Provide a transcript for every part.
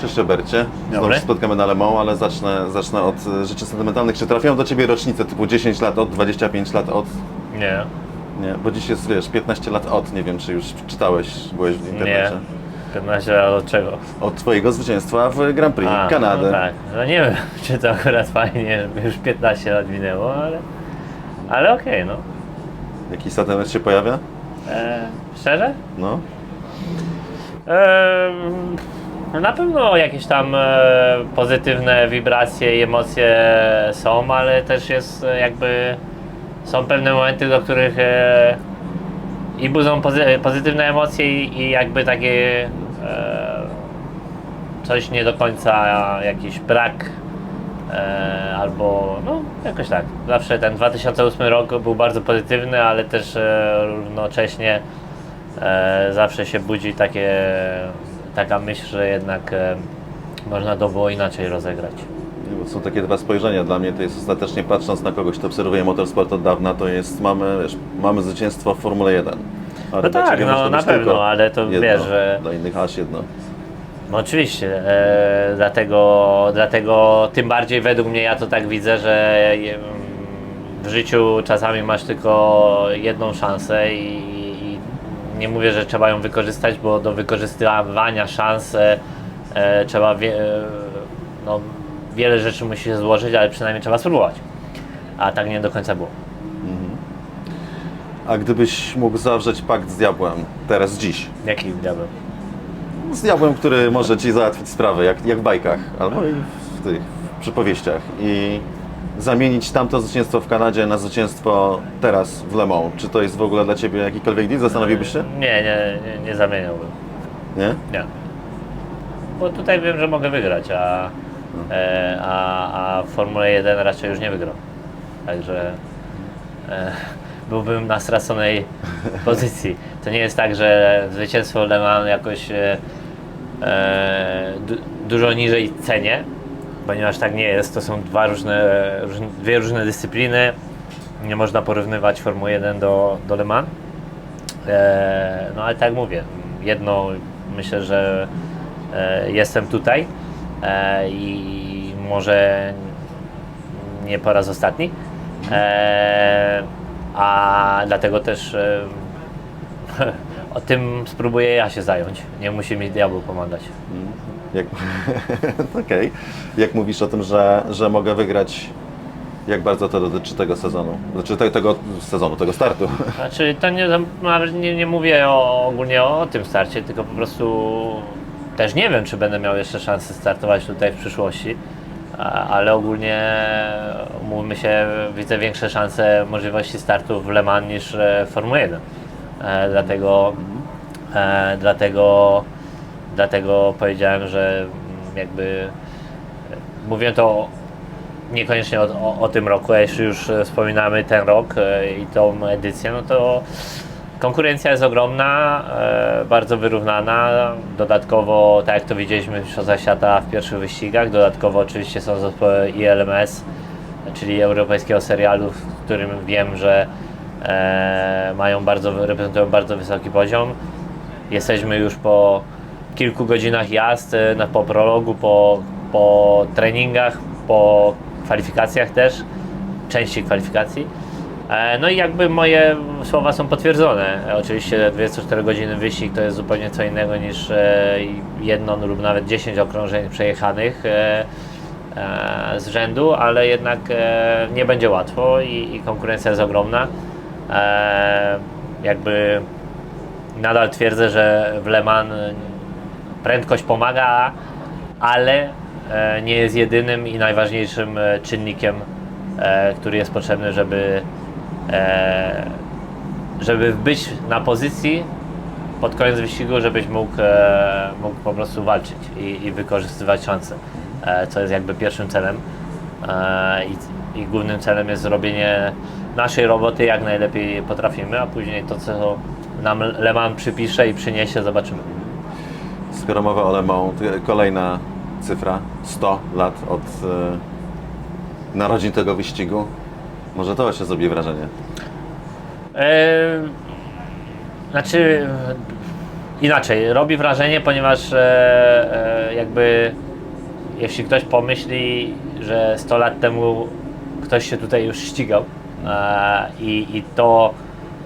Cześć Robercie. Znowu się spotkamy na Le Mans, ale zacznę, zacznę od e, rzeczy sentymentalnych. Czy trafiają do Ciebie rocznice typu 10 lat od, 25 lat od? Nie. Nie, bo dziś jest, wiesz, 15 lat od. Nie wiem, czy już czytałeś, byłeś w Nie. internecie. 15 lat od czego? Od Twojego zwycięstwa w Grand Prix Kanady. No tak. No nie wiem, czy to akurat fajnie, już 15 lat minęło, ale... Ale okej, no. Jakiś sentyment się pojawia? E, szczerze? No. Em, na pewno jakieś tam e, pozytywne wibracje i emocje są, ale też jest e, jakby są pewne momenty, do których e, i budzą pozy pozytywne emocje i, i jakby takie e, coś nie do końca, jakiś brak e, albo no jakoś tak. Zawsze ten 2008 rok był bardzo pozytywny, ale też e, równocześnie e, zawsze się budzi takie, taka myśl, że jednak e, można to było inaczej rozegrać. Nie, bo Są takie dwa spojrzenia. Dla mnie to jest ostatecznie patrząc na kogoś, kto obserwuje motorsport od dawna, to jest mamy, wiesz, mamy zwycięstwo w Formule 1. Ale No tak, no na pewno, ale to jedno, wiesz, że Dla innych aż jedno. No oczywiście, e, dlatego, dlatego tym bardziej według mnie ja to tak widzę, że e, w życiu czasami masz tylko jedną szansę i nie mówię, że trzeba ją wykorzystać, bo do wykorzystywania szans e, e, trzeba wie, e, no, wiele rzeczy musi się złożyć, ale przynajmniej trzeba spróbować. A tak nie do końca było. A gdybyś mógł zawrzeć pakt z diabłem, teraz, dziś, Jaki diabeł? z diabłem, który może Ci załatwić sprawę, jak, jak w bajkach, albo i w tych w przypowieściach i zamienić tamto zwycięstwo w Kanadzie na zwycięstwo teraz w Le Mans. Czy to jest w ogóle dla Ciebie jakikolwiek deal? Zastanowiłbyś się? Nie, nie, nie, nie zamieniałbym. Nie? Nie. Bo tutaj wiem, że mogę wygrać, a, e, a, a w Formule 1 raczej już nie wygram. Także e, byłbym na straconej pozycji. To nie jest tak, że zwycięstwo Le Mans jakoś e, e, du, dużo niżej cenię, ponieważ tak nie jest. To są dwa różne, dwie różne dyscypliny. Nie można porównywać Formuły 1 do, do Le Mans. E, no ale tak mówię, jedno myślę, że e, jestem tutaj e, i może nie po raz ostatni. E, a dlatego też e, o tym spróbuję ja się zająć. Nie musi mi diabeł pomagać. Jak... Okej. Jak mówisz o tym, że, że mogę wygrać, jak bardzo to dotyczy tego sezonu? Znaczy te, tego sezonu, tego startu. Znaczy, to nie, nawet nie, nie mówię o, ogólnie o, tym starcie, tylko po prostu też nie wiem, czy będę miał jeszcze szansę startować tutaj w przyszłości, ale ogólnie umówmy się, widzę większe szanse możliwości startu w Le Mans niż e, w Formule 1. E, dlatego, e, dlatego, dlatego powiedziałem, że mm, jakby e, mówię to niekoniecznie o, o, o tym roku, a jeśli już e, wspominamy ten rok e, i tą edycję, no to konkurencja jest ogromna, bardzo wyrównana. Dodatkowo, tak jak to widzieliśmy w Mistrzostwach w pierwszych wyścigach, dodatkowo oczywiście są zespoły ILMS, czyli Europejskiego Serialu, w którym wiem, że mają bardzo, reprezentują bardzo wysoki poziom. Jesteśmy już po kilku godzinach jazd, e, na- po prologu, po, po treningach, po kwalifikacjach też, części kwalifikacji. E, No i jakby moje słowa są potwierdzone. Oczywiście 24 godziny wyścig to jest zupełnie co innego niż e, jedno lub nawet 10 okrążeń przejechanych z rzędu, ale jednak nie będzie łatwo i, konkurencja jest ogromna. Jakby nadal twierdzę, że w Le Mans prędkość pomaga, ale e, nie jest jedynym i najważniejszym e, czynnikiem, e, który jest potrzebny, żeby, żeby być na pozycji pod koniec wyścigu, żebyś mógł, mógł po prostu walczyć i, i wykorzystywać szanse, co jest jakby pierwszym celem. I, I głównym celem jest zrobienie naszej roboty jak najlepiej potrafimy, a później to, co nam Le Mans przypisze i przyniesie, zobaczymy. Skoro mowa o Le Mans, kolejna cyfra, 100 lat od e, narodzin tego wyścigu. Może to się zrobi wrażenie. E, znaczy, inaczej, robi wrażenie, ponieważ e, e, jakby jeśli ktoś pomyśli, że 100 lat temu ktoś się tutaj już ścigał e, i, i to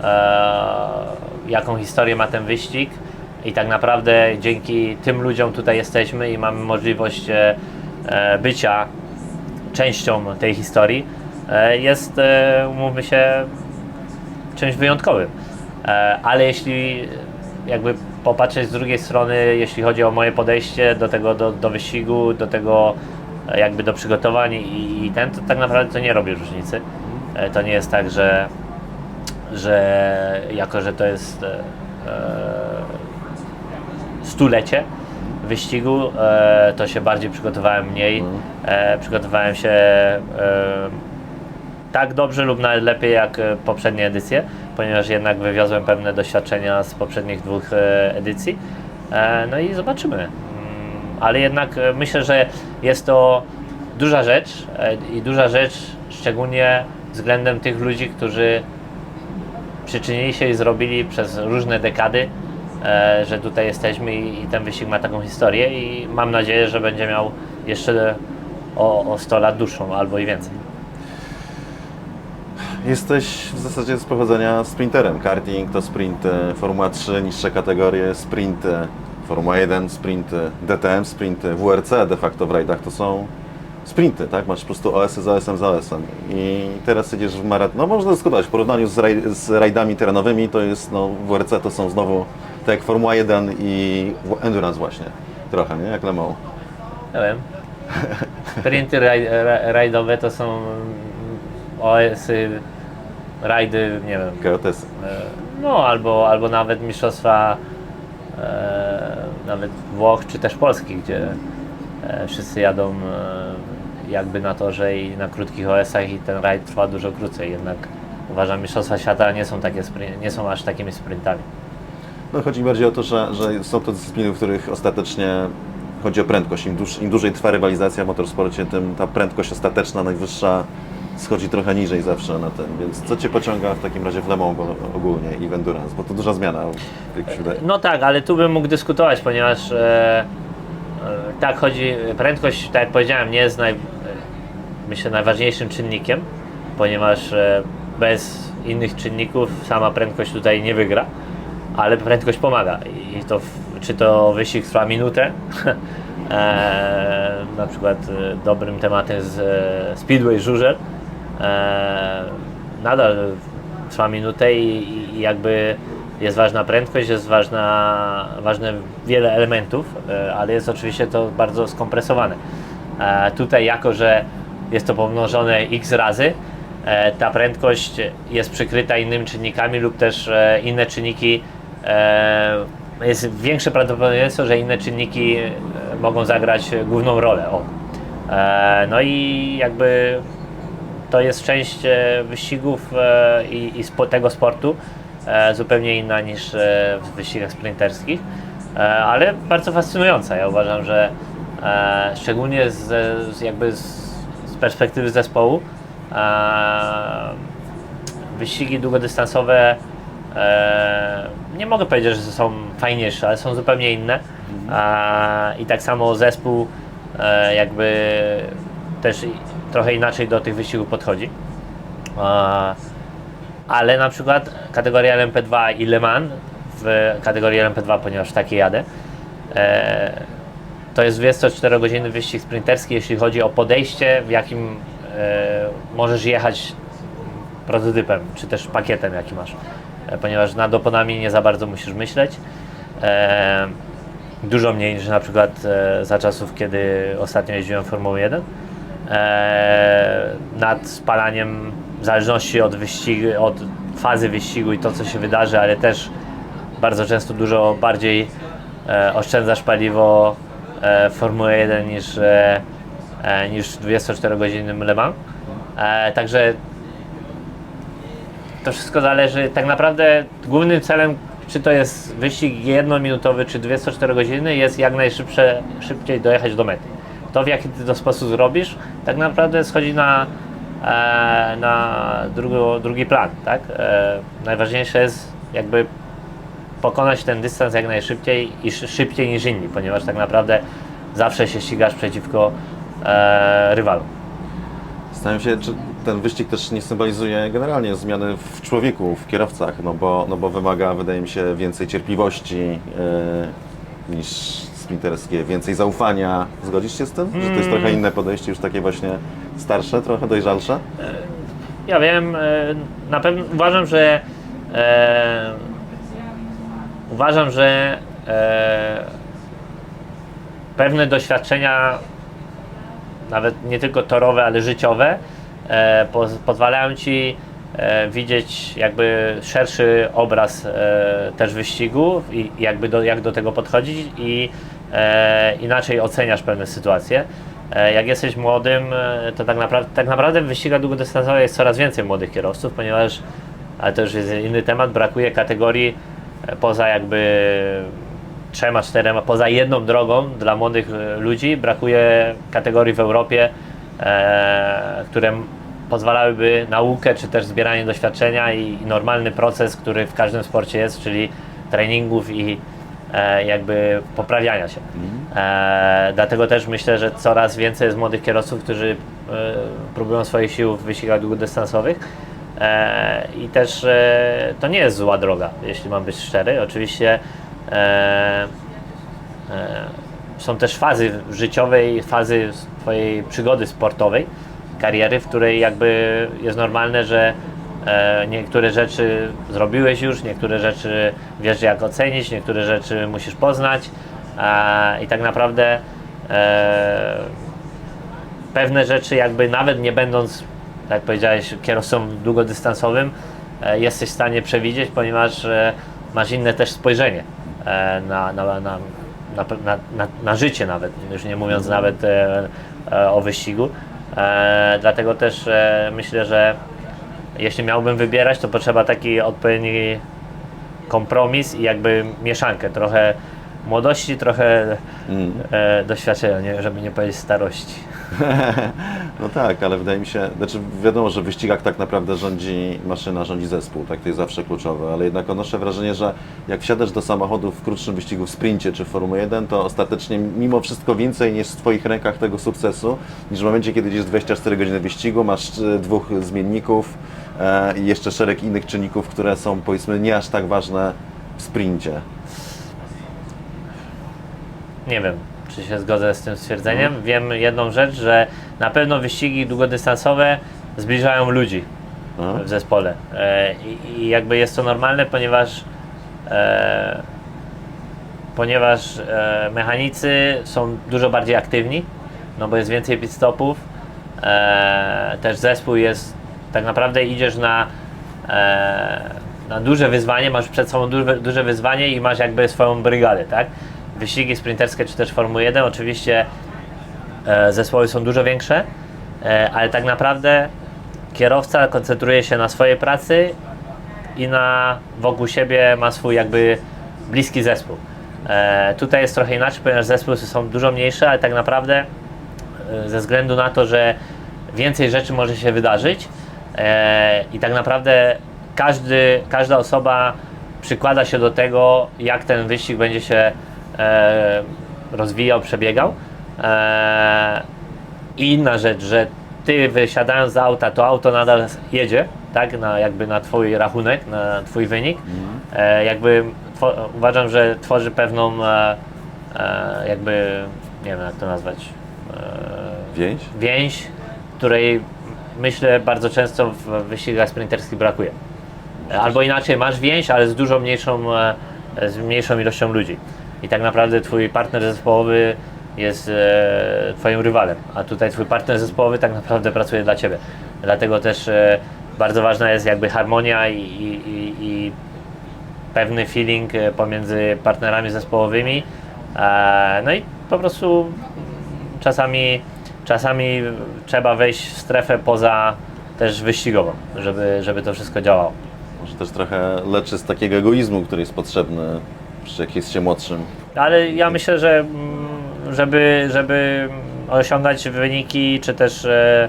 e, jaką historię ma ten wyścig i tak naprawdę dzięki tym ludziom tutaj jesteśmy i mamy możliwość e, e, bycia częścią tej historii, e, jest, umówmy się, czymś wyjątkowym. Ale jeśli jakby popatrzeć z drugiej strony, jeśli chodzi o moje podejście do tego, do, do wyścigu, do tego jakby do przygotowań i, i ten, to tak naprawdę to nie robi różnicy. To nie jest tak, że, że jako, że to jest stulecie wyścigu, e, to się bardziej przygotowałem mniej. E, przygotowałem się e, tak dobrze lub nawet lepiej jak e, poprzednie edycje, ponieważ jednak wywiozłem pewne doświadczenia z poprzednich dwóch e, edycji. E, No i zobaczymy. Mm, Ale jednak e, myślę, że jest to duża rzecz e, i duża rzecz szczególnie względem tych ludzi, którzy przyczynili się i zrobili przez różne dekady, że tutaj jesteśmy i, ten wyścig ma taką historię i mam nadzieję, że będzie miał jeszcze o, o 100 lat dłuższą albo i więcej. Jesteś w zasadzie z pochodzenia sprinterem. Karting to sprinty, Formuła 3, niższe kategorie, sprinty, Formuła 1, sprinty, DTM, sprinty, WRC de facto w rajdach to są sprinty, tak? Masz po prostu OS z OS-em za OS-em. I teraz jedziesz w maraton. No można dyskutować, w porównaniu z, raj, z rajdami terenowymi to jest, no WRC to są znowu tak jak Formuła 1 i Endurance właśnie. Trochę, nie? Jak Le Mans. Nie wiem. Sprinty raj, ra, rajdowe to są mm, OS-y, rajdy, nie wiem, KOTS. e, no albo, albo nawet mistrzostwa e, nawet Włoch czy też Polski, gdzie e, wszyscy jadą e, jakby na torze i na krótkich OS-ach i ten rajd trwa dużo krócej, jednak uważam mistrzostwa świata nie są, takie sprin- nie są aż takimi sprintami. No chodzi mi bardziej o to, że, że są to dyscypliny, w których ostatecznie chodzi o prędkość. Im, dłuż, Im dłużej trwa rywalizacja w motorsporcie, tym ta prędkość ostateczna, najwyższa schodzi trochę niżej zawsze na ten. Więc co Cię pociąga w takim razie w Le Mans ogól- ogólnie i w Endurance? Bo to duża zmiana. No tak, ale tu bym mógł dyskutować, ponieważ e, e, tak chodzi, prędkość, tak jak powiedziałem, nie jest naj, e, myślę najważniejszym czynnikiem, ponieważ e, bez innych czynników sama prędkość tutaj nie wygra, ale prędkość pomaga. I to, czy to wyścig trwa minutę, e, na przykład e, dobrym tematem jest e, Speedway Żużel, e, nadal trwa minutę i, i jakby jest ważna prędkość, jest ważna, ważne wiele elementów, e, ale jest oczywiście to bardzo skompresowane. E, Tutaj jako, że jest to pomnożone x razy, e, ta prędkość jest przykryta innymi czynnikami lub też inne czynniki jest większe prawdopodobieństwo, że inne czynniki e, mogą zagrać główną rolę. O. E, No i jakby to jest część e, wyścigów e, i, i tego sportu, e, zupełnie inna niż e, w wyścigach sprinterskich, e, ale bardzo fascynująca. Ja uważam, że e, szczególnie z, z, jakby z, z perspektywy zespołu e, wyścigi długodystansowe e, nie mogę powiedzieć, że są fajniejsze, ale są zupełnie inne. E, I tak samo zespół e, jakby też trochę inaczej do tych wyścigów podchodzi. Ale na przykład kategoria LMP2 i Le Mans w kategorii LMP2, ponieważ takie jadę, e, to jest 24 godziny wyścig sprinterski, jeśli chodzi o podejście, w jakim możesz jechać prototypem, czy też pakietem, jaki masz. E, Ponieważ nad oponami nie za bardzo musisz myśleć. E, dużo mniej niż na przykład e, za czasów, kiedy ostatnio jeździłem w Formuły 1. E, nad spalaniem, w zależności od, wyścigu, od fazy wyścigu i to, co się wydarzy, ale też bardzo często dużo bardziej oszczędzasz paliwo w Formule 1 niż, niż w 24-godzinnym Le Mans. Także to wszystko zależy, tak naprawdę głównym celem, czy to jest wyścig jednominutowy, czy 24 godziny, jest jak najszybsze, szybciej dojechać do mety. To w jaki ty to sposób zrobisz, tak naprawdę schodzi na, e, na drugo, drugi plan, tak? E, najważniejsze jest jakby pokonać ten dystans jak najszybciej i szy- szybciej niż inni, ponieważ tak naprawdę zawsze się ścigasz przeciwko e, rywalom. Zastanawiam się, czy ten wyścig też nie symbolizuje generalnie zmiany w człowieku, w kierowcach, no bo, no bo wymaga, wydaje mi się, więcej cierpliwości yy, niż sprinterskie, więcej zaufania. Zgodzisz się z tym? Że to jest trochę inne podejście, już takie właśnie starsze, trochę dojrzalsze? Ja wiem, e, na pewno uważam, że e, uważam, że e, pewne doświadczenia, nawet nie tylko torowe, ale życiowe, e, pozwalają ci e, widzieć jakby szerszy obraz e, też wyścigu i jakby do, jak do tego podchodzić i e, inaczej oceniasz pewne sytuacje. E, jak jesteś młodym, e, to tak naprawdę, tak naprawdę w wyścigach długodystansowych jest coraz więcej młodych kierowców, ponieważ, ale to już jest inny temat, brakuje kategorii e, poza jakby trzema, czterema, poza jedną drogą dla młodych e, ludzi, brakuje kategorii w Europie, e, które m- pozwalałyby naukę, czy też zbieranie doświadczenia i, normalny proces, który w każdym sporcie jest, czyli treningów i e, jakby poprawiania się. E, dlatego też myślę, że coraz więcej jest młodych kierowców, którzy e, próbują swoich sił w wyścigach długodystansowych. E, I też e, to nie jest zła droga, jeśli mam być szczery. Oczywiście e, e, są też fazy życiowe i fazy twojej przygody sportowej, kariery, w której jakby jest normalne, że e, niektóre rzeczy zrobiłeś już, niektóre rzeczy wiesz jak ocenić, niektóre rzeczy musisz poznać e, i tak naprawdę e, pewne rzeczy jakby nawet nie będąc, tak powiedziałeś, kierowcą długodystansowym, e, jesteś w stanie przewidzieć, ponieważ e, masz inne też spojrzenie e, na, na, na, na, na, na, na życie nawet, już nie mówiąc nawet e, e, o wyścigu. E, dlatego też e, myślę, że jeśli miałbym wybierać, to potrzeba taki odpowiedni kompromis i jakby mieszankę, trochę młodości, trochę e, doświadczenia, nie, żeby nie powiedzieć starości. No tak, ale wydaje mi się, znaczy wiadomo, że w wyścigach tak naprawdę rządzi maszyna, rządzi zespół, tak to jest zawsze kluczowe, ale jednak odnoszę wrażenie, że jak wsiadasz do samochodu w krótszym wyścigu, w sprincie czy w Formule 1, to ostatecznie mimo wszystko więcej niż w Twoich rękach tego sukcesu, niż w momencie, kiedy jest 24 godziny wyścigu, masz e, dwóch zmienników e, i jeszcze szereg innych czynników, które są powiedzmy nie aż tak ważne w sprincie. Nie wiem, czy się zgodzę z tym stwierdzeniem. Wiem jedną rzecz, że na pewno wyścigi długodystansowe zbliżają ludzi No. w zespole. E, i, I jakby jest to normalne, ponieważ e, ponieważ e, mechanicy są dużo bardziej aktywni, no bo jest więcej pit stopów. E, też zespół jest, tak naprawdę idziesz na, e, na duże wyzwanie, masz przed sobą duże, duże wyzwanie i masz jakby swoją brygadę, tak? Wyścigi sprinterskie czy też Formuły 1 oczywiście e, zespoły są dużo większe, e, ale tak naprawdę kierowca koncentruje się na swojej pracy i na wokół siebie ma swój jakby bliski zespół. E, tutaj jest trochę inaczej, ponieważ zespoły są dużo mniejsze, ale tak naprawdę ze względu na to, że więcej rzeczy może się wydarzyć i tak naprawdę każdy, każda osoba przykłada się do tego, jak ten wyścig będzie się rozwijał, przebiegał. E, i inna rzecz, że ty wysiadając z auta, to auto nadal jedzie, tak, na, jakby na twój rachunek, na twój wynik. E, jakby uważam, że tworzy pewną e, e, jakby, nie wiem jak to nazwać, e, Więź? więź, której myślę bardzo często w wyścigach sprinterskich brakuje. E, Albo inaczej, masz więź, ale z dużo mniejszą, e, z mniejszą ilością ludzi. I tak naprawdę twój partner zespołowy jest e, twoim rywalem, a tutaj twój partner zespołowy tak naprawdę pracuje dla ciebie. Dlatego też e, bardzo ważna jest jakby harmonia i, i, i, pewny feeling e, pomiędzy partnerami zespołowymi. E, No i po prostu czasami, czasami trzeba wejść w strefę poza też wyścigową, żeby, żeby to wszystko działało. Może też trochę leczy z takiego egoizmu, który jest potrzebny, przy jak jest się młodszym. Ale ja myślę, że mm, żeby, żeby osiągać wyniki, czy też e,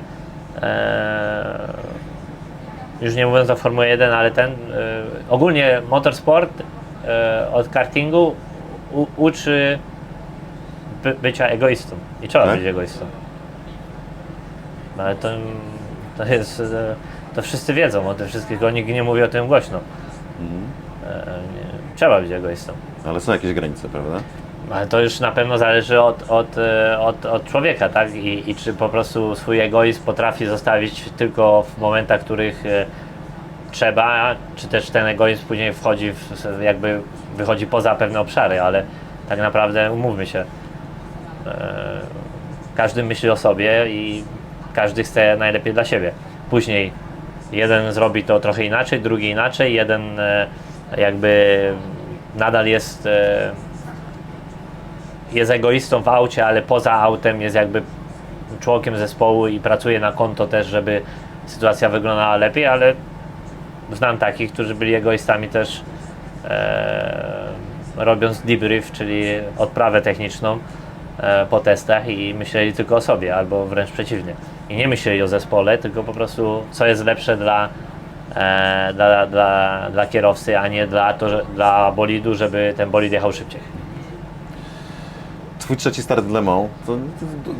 e, już nie mówiąc o Formule 1, ale ten e, ogólnie motorsport e, od kartingu u, uczy by, bycia egoistą. I trzeba Tak? być egoistą. No, Ale to, to jest. e, To wszyscy wiedzą o tym wszystkich, nikt nie mówi o tym głośno. E, nie, trzeba być egoistą. Ale są jakieś granice, prawda? Ale to już na pewno zależy od, od, e, od, od człowieka, tak? I, I czy po prostu swój egoizm potrafi zostawić tylko w momentach, których e, trzeba, czy też ten egoizm później wchodzi, w, jakby wychodzi poza pewne obszary, ale tak naprawdę umówmy się. E, każdy myśli o sobie i każdy chce najlepiej dla siebie. Później jeden zrobi to trochę inaczej, drugi inaczej, jeden jakby nadal jest e, jest egoistą w aucie, ale poza autem jest jakby członkiem zespołu i pracuje na konto też, żeby sytuacja wyglądała lepiej, ale znam takich, którzy byli egoistami też e, robiąc debrief, czyli odprawę techniczną e, po testach i myśleli tylko o sobie, albo wręcz przeciwnie. I nie myśleli o zespole, tylko po prostu co jest lepsze dla, e, dla, dla, dla kierowcy, a nie dla, to, że, dla bolidu, żeby ten bolid jechał szybciej. Twój trzeci start w Le Mans, to to du-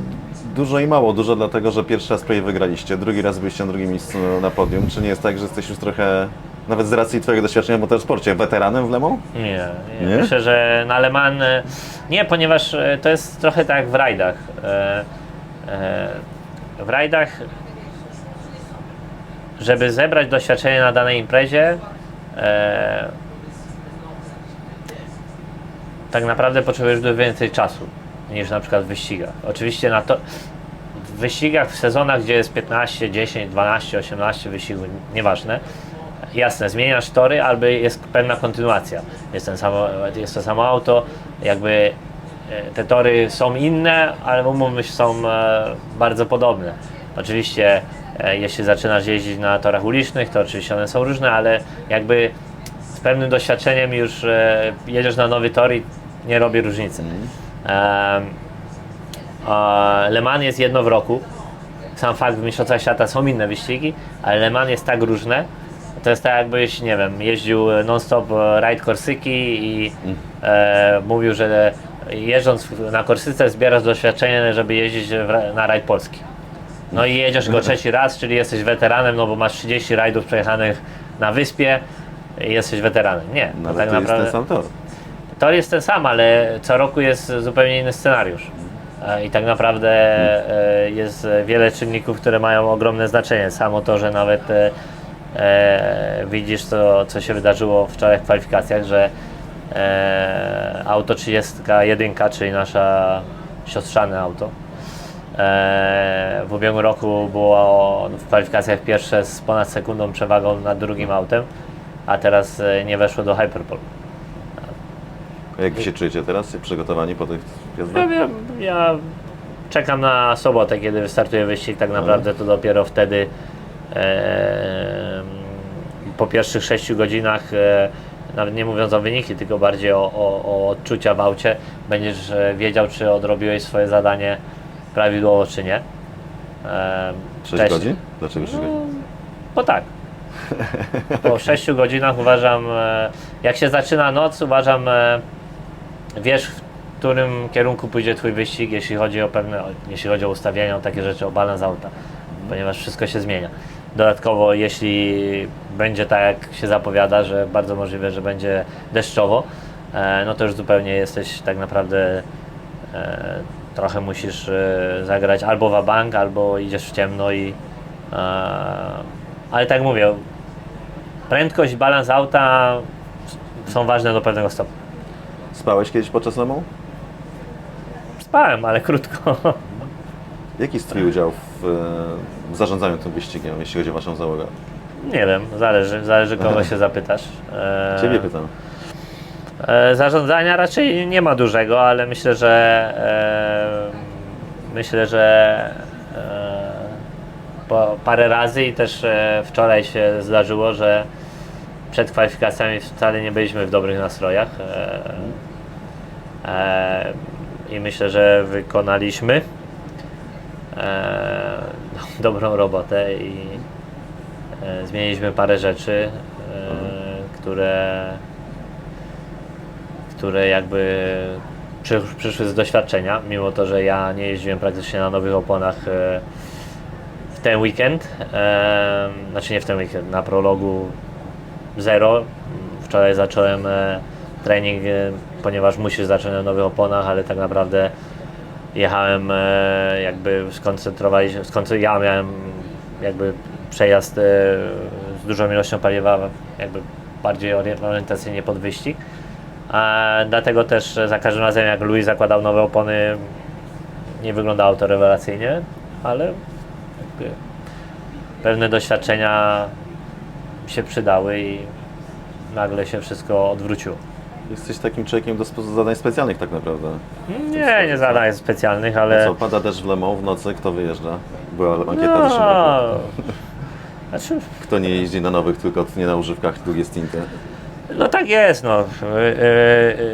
dużo i mało. Dużo dlatego, że pierwszy raz prawie wygraliście, drugi raz byliście na drugim miejscu na podium. Czy nie jest tak, że jesteś już trochę, nawet z racji Twojego doświadczenia w motorsporcie, weteranem w Le Mans? Nie, nie. Nie? Myślę, że na Le Mans e, nie, ponieważ e, to jest trochę tak jak w rajdach. E, e, W rajdach, żeby zebrać doświadczenie na danej imprezie, e, tak naprawdę potrzebujesz dużo więcej czasu niż na przykład w wyścigach. Oczywiście na to, w wyścigach, w sezonach, gdzie jest 15, 10, 12, 18 wyścigów, nieważne, jasne, zmieniasz tory, albo jest pewna kontynuacja. Jest, ten samo, jest to samo auto, jakby e, te tory są inne, ale umówmy się, są e, bardzo podobne. Oczywiście, e, jeśli zaczynasz jeździć na torach ulicznych, to oczywiście one są różne, ale jakby z pewnym doświadczeniem już e, jedziesz na nowy tor i nie robi różnicy. A Le Mans jest jedno w roku. Sam fakt w Mistrzostwach Świata są inne wyścigi, ale Le Mans jest tak różne. To jest tak jakbyś, nie wiem, jeździł non-stop e, rajd Korsyki i e, mówił, że jeżdżąc na Korsyce zbierasz doświadczenie, żeby jeździć na rajd Polski. No i jedziesz go trzeci raz, czyli jesteś weteranem, no bo masz 30 rajdów przejechanych na wyspie i jesteś weteranem. Nie, No, tak to jest ten naprawdę... sam tor. Tor jest ten sam, ale co roku jest zupełnie inny scenariusz. E, I tak naprawdę e, jest wiele czynników, które mają ogromne znaczenie. Samo to, że nawet e, widzisz to, co się wydarzyło wczoraj w kwalifikacjach, że auto 31, czyli nasza siostrzane auto, w ubiegłym roku było w kwalifikacjach pierwsze z ponad sekundą przewagą nad drugim autem, a teraz e, nie weszło do Hyperpole. Jak Wy się czujecie teraz, przygotowani po tych gwiazdach? ja, ja czekam na sobotę, kiedy wystartuje wyścig. Tak naprawdę to dopiero wtedy e, po pierwszych 6 godzinach, e, nawet nie mówiąc o wyniki, tylko bardziej o, o, o odczucia w aucie, będziesz e, wiedział, czy odrobiłeś swoje zadanie prawidłowo, czy nie. E, 6 cześć. godzin? Dlaczego 6 godzin? Bo tak. Po 6 godzinach uważam, e, jak się zaczyna noc, uważam, e, wiesz w którym kierunku pójdzie Twój wyścig, jeśli chodzi o pewne, jeśli chodzi o ustawienia, o takie rzeczy, o balans auta, ponieważ wszystko się zmienia. Dodatkowo, jeśli będzie tak, jak się zapowiada, że bardzo możliwe, że będzie deszczowo, e, no to już zupełnie jesteś tak naprawdę e, trochę musisz e, zagrać albo w bank, albo idziesz w ciemno i e, ale tak mówię, prędkość, balans auta są ważne do pewnego stopnia. Spałeś kiedyś podczas Le Mans? Spałem, ale krótko. Jaki jest Twój udział w, e, w zarządzaniu tym wyścigiem, jeśli chodzi o Waszą załogę? Nie wiem, zależy, zależy kogo się zapytasz. Ciebie pytam. E, zarządzania raczej nie ma dużego, ale myślę, że e, myślę, że e, parę razy i też wczoraj się zdarzyło, że przed kwalifikacjami wcale nie byliśmy w dobrych nastrojach. I myślę, że wykonaliśmy e, dobrą robotę i zmieniliśmy parę rzeczy, które które jakby przy, przyszły z doświadczenia, mimo to, że ja nie jeździłem praktycznie na nowych oponach e, w ten weekend, e, znaczy nie w ten weekend, na prologu zero. Wczoraj zacząłem e, trening, ponieważ musisz zacząć na nowych oponach, ale tak naprawdę jechałem jakby skoncentrować, skoncentr- ja miałem jakby przejazd z dużą ilością paliwa, jakby bardziej ori- orientacyjnie pod wyścig. Dlatego też za każdym razem jak Louis zakładał nowe opony nie wyglądało to rewelacyjnie, ale pewne doświadczenia się przydały i nagle się wszystko odwróciło. Jesteś takim człowiekiem do zadań specjalnych tak naprawdę. Nie, nie zadań specjalnych, ale... Co, pada deszcz w Le Mans w nocy, kto wyjeżdża? Była ankieta w zeszłym roku. no, znaczy, Kto nie jeździ na nowych, tylko nie na używkach długie stinty. No tak jest, no. Y,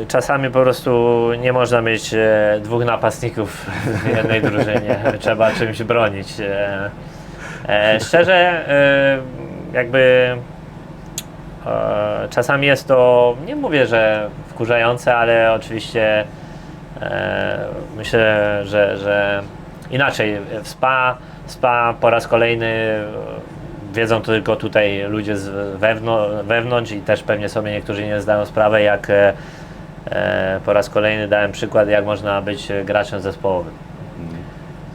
y, Czasami po prostu nie można mieć e, dwóch napastników w jednej drużynie. Trzeba czymś bronić. E, e, Szczerze, e, jakby e, czasami jest to, nie mówię, że wkurzające, ale oczywiście e, myślę, że, że inaczej. W SPA, SPA po raz kolejny e, wiedzą tylko tutaj ludzie z wewnątrz, wewnątrz i też pewnie sobie niektórzy nie zdają sprawy, jak e, e, po raz kolejny dałem przykład, jak można być graczem zespołowym.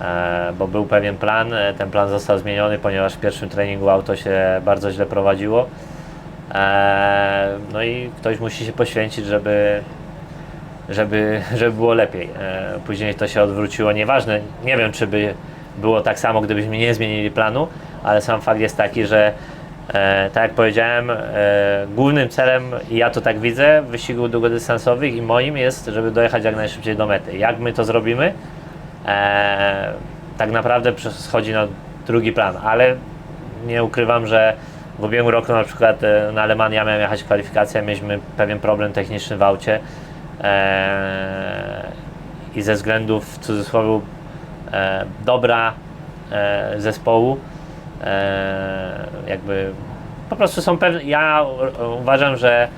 E, bo był pewien plan, e, ten plan został zmieniony, ponieważ w pierwszym treningu auto się bardzo źle prowadziło. E, no i ktoś musi się poświęcić, żeby, żeby, żeby było lepiej. E, później to się odwróciło, nieważne, nie wiem czy by było tak samo, gdybyśmy nie zmienili planu, ale sam fakt jest taki, że e, tak jak powiedziałem, e, głównym celem, i ja to tak widzę, wyścigów długodystansowych i moim jest, żeby dojechać jak najszybciej do mety. Jak my to zrobimy, e, tak naprawdę schodzi na drugi plan, ale nie ukrywam, że w ubiegłym roku na przykład e, na Alemanii ja miałem jechać kwalifikację, mieliśmy pewien problem techniczny w aucie e, i ze względów w cudzysłowie e, dobra e, zespołu jakby po prostu są pewne, ja uważam, że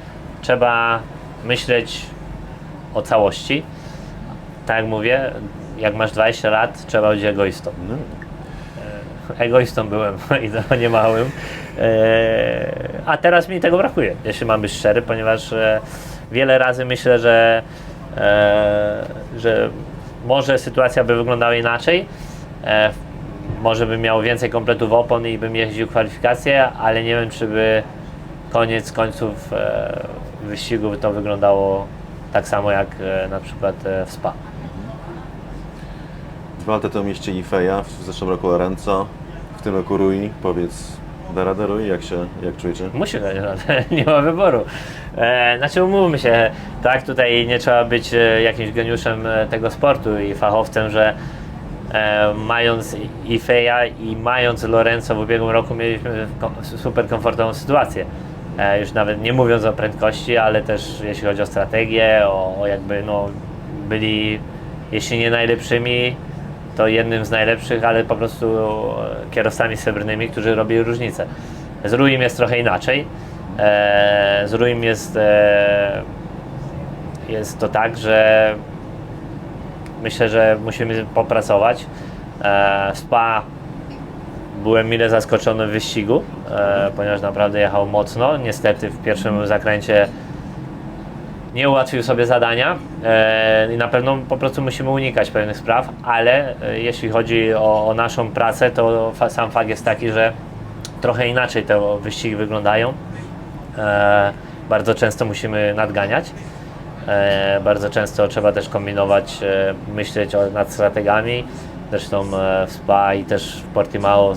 trzeba myśleć o całości. Tak jak mówię, jak masz 20 lat, trzeba być egoistą No. egoistą byłem i to nie małym. E, A teraz mi tego brakuje, jeśli mam być szczery, ponieważ e, wiele razy myślę, że, e, że może sytuacja by wyglądała inaczej. Może bym miał więcej kompletów opon i bym jeździł kwalifikacje, ale nie wiem, czy by koniec końców e, wyścigu to wyglądało tak samo jak e, na przykład e, w Spa. Dwa lata temu mieście Ifeja, w zeszłym roku Lorenzo, w tym roku Rui. Powiedz, da radę Rui? Jak się, jak czujecie? Musi dać radę, nie ma wyboru. E, znaczy umówmy się, tak, tutaj nie trzeba być e, jakimś geniuszem e, tego sportu i fachowcem, że e, mając i Feja i mając Lorenzo w ubiegłym roku mieliśmy super komfortową sytuację. E, już nawet nie mówiąc o prędkości, ale też jeśli chodzi o strategię, o, o jakby no byli, jeśli nie najlepszymi, to jednym z najlepszych, ale po prostu e, kierowcami srebrnymi, którzy robili różnicę. Z Ruim jest trochę inaczej. E, z Ruim jest, e, jest to tak, że myślę, że musimy popracować. E, Spa byłem mile zaskoczony w wyścigu, e, ponieważ naprawdę jechał mocno. Niestety w pierwszym zakręcie nie ułatwił sobie zadania e, i na pewno po prostu musimy unikać pewnych spraw, ale e, jeśli chodzi o, o naszą pracę, to fa, sam fakt jest taki, że trochę inaczej te wyścigi wyglądają. E, bardzo często musimy nadganiać. E, bardzo często trzeba też kombinować, e, myśleć nad strategami. Zresztą e, w Spa i też w Portimao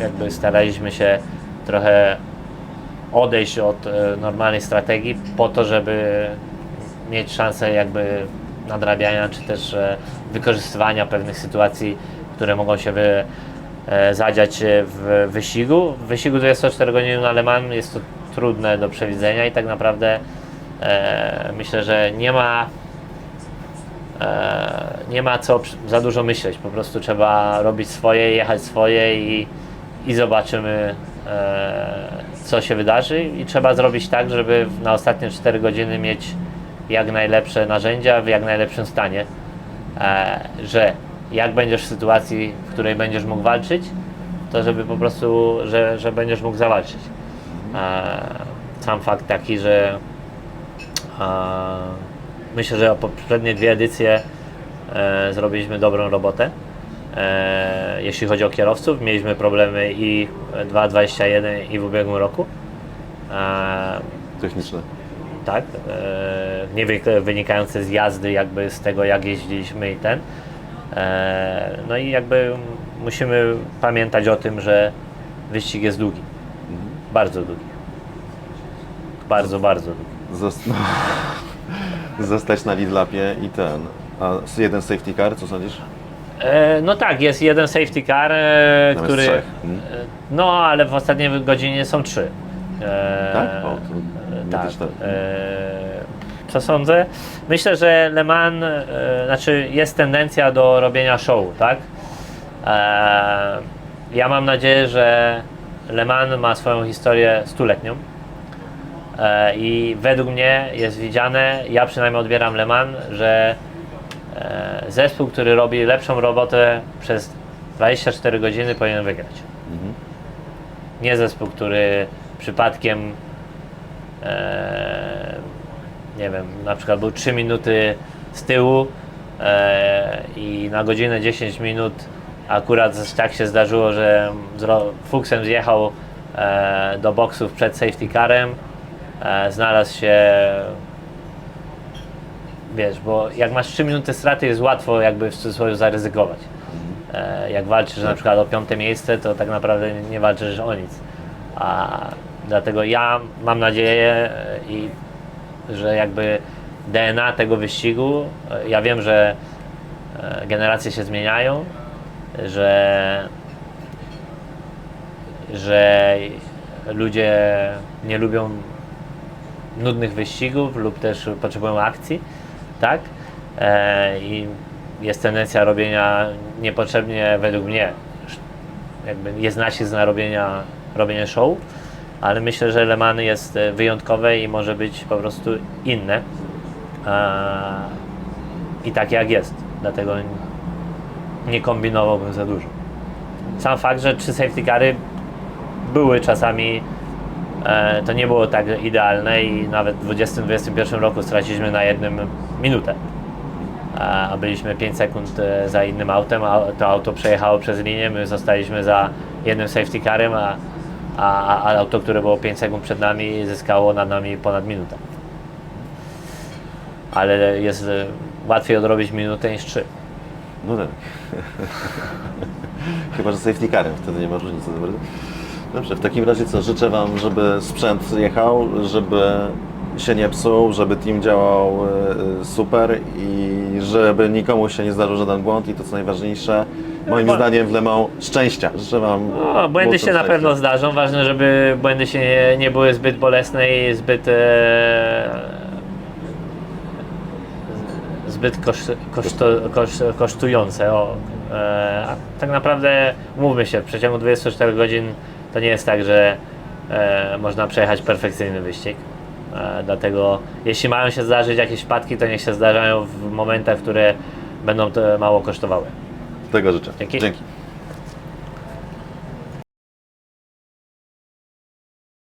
jakby staraliśmy się trochę odejść od normalnej strategii po to, żeby mieć szansę jakby nadrabiania, czy też wykorzystywania pewnych sytuacji, które mogą się wy, zadziać w wyścigu. W wyścigu 24 godziny na Le Mans jest to trudne do przewidzenia i tak naprawdę e, myślę, że nie ma e, nie ma co za dużo myśleć, po prostu trzeba robić swoje, jechać swoje i, i zobaczymy e, co się wydarzy. I trzeba zrobić tak, żeby na ostatnie 4 godziny mieć jak najlepsze narzędzia w jak najlepszym stanie, e, że jak będziesz w sytuacji, w której będziesz mógł walczyć, to żeby po prostu, że, że będziesz mógł zawalczyć. E, sam fakt taki, że myślę, że poprzednie dwie edycje e, zrobiliśmy dobrą robotę. E, jeśli chodzi o kierowców, mieliśmy problemy i 2.21 i w ubiegłym roku. E, Techniczne. tak, nie wy- wynikające z jazdy, jakby z tego, jak jeździliśmy i ten. No i jakby musimy pamiętać o tym, że wyścig jest długi. Bardzo długi. Bardzo, bardzo długi. Zost- Zostać na Lidlapie i ten. A jeden safety car, co sądzisz? E, no tak, jest jeden safety car, e, który. trzech. Mhm. E, no, ale w ostatniej godzinie są trzy. E, Tak? O, to tak. też tak. E, co sądzę? Myślę, że Le Mans, e, znaczy jest tendencja do robienia show, tak? E, ja mam nadzieję, że Le Mans ma swoją historię stuletnią. E, I według mnie jest widziane, ja przynajmniej odbieram Le Mans, że e, zespół, który robi lepszą robotę przez 24 godziny powinien wygrać. Nie zespół, który przypadkiem e, nie wiem, na przykład był 3 minuty z tyłu e, i na godzinę 10 minut akurat tak się zdarzyło, że Fuchsem zjechał e, do boksów przed safety carem, e, znalazł się wiesz, bo jak masz 3 minuty straty jest łatwo jakby w cudzysłowie zaryzykować. E, jak walczysz na przykład o piąte miejsce, to tak naprawdę nie walczysz o nic. A dlatego ja mam nadzieję e, i że jakby DNA tego wyścigu, ja wiem, że generacje się zmieniają, że że ludzie nie lubią nudnych wyścigów lub też potrzebują akcji, tak? E, I jest tendencja robienia niepotrzebnie według mnie, jakby jest nacisk na robienia, robienie show, ale myślę, że Le Mans jest e, wyjątkowe i może być po prostu inne. E, I tak jak jest, dlatego nie kombinowałbym za dużo. Sam fakt, że trzy safety cary były czasami to nie było tak idealne i nawet w 20-21 roku straciliśmy na jednym minutę. A byliśmy 5 sekund e, za innym autem, a to auto przejechało przez linię, my zostaliśmy za jednym safety carem, a, a, a- a auto, które było 5 sekund przed nami, zyskało nad nami ponad minutę. Ale jest e, łatwiej odrobić minutę niż 3. No tak. Chyba, że safety carem, wtedy nie ma różnicy. Dobra. Dobrze, w takim razie co, życzę Wam, żeby sprzęt jechał, żeby się nie psuł, żeby team działał e, super i żeby nikomu się nie zdarzył żaden błąd i to co najważniejsze, moim bo- zdaniem w Le Mans szczęścia. Życzę Wam No, błędy mocno się na szczęścia. pewno zdarzą. Ważne, żeby błędy się nie, nie były zbyt bolesne i zbyt e, zbyt koszto, kosztujące. O, e, a tak naprawdę mówmy się, w przeciągu 24 godzin to nie jest tak, że e, można przejechać perfekcyjny wyścig. E, dlatego jeśli mają się zdarzyć jakieś wpadki, to niech się zdarzają w momentach, które będą to mało kosztowały. Tego życzę. Dzięki. Dzięki.